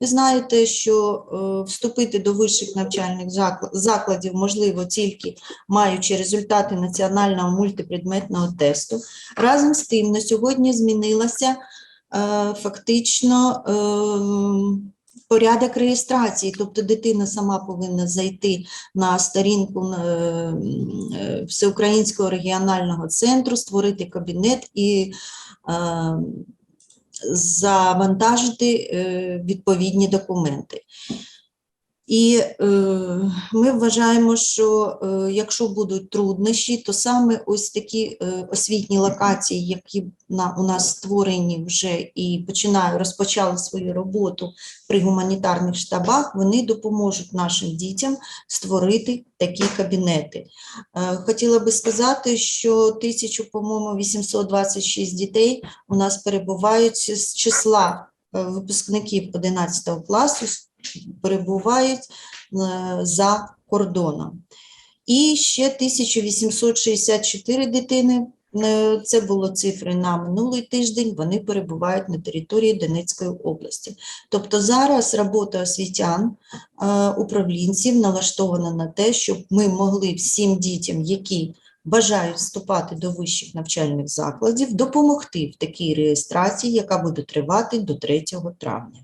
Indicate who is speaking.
Speaker 1: Ви знаєте, що е, вступити до вищих навчальних закладів можливо тільки маючи результати національного мультипредметного тесту. Разом з тим, на сьогодні змінилася е, фактично е, порядок реєстрації, тобто дитина сама повинна зайти на сторінку е, Всеукраїнського регіонального центру, створити кабінет і е, завантажити е, відповідні документи. І е, ми вважаємо, що е, якщо будуть труднощі, то саме ось такі е, освітні локації, які на, у нас створені вже і починаю, розпочали свою роботу при гуманітарних штабах, вони допоможуть нашим дітям створити такі кабінети. Е, Хотіла би сказати, що тисячу, по-моєму, 826 дітей у нас перебувають з числа е, випускників 11 класу, перебувають е, за кордоном. І ще 1864 дитини, е, це було цифри на минулий тиждень, вони перебувають на території Донецької області. Тобто зараз робота освітян, е, управлінців налаштована на те, щоб ми могли всім дітям, які бажають вступати до вищих навчальних закладів, допомогти в такій реєстрації, яка буде тривати до 3 травня.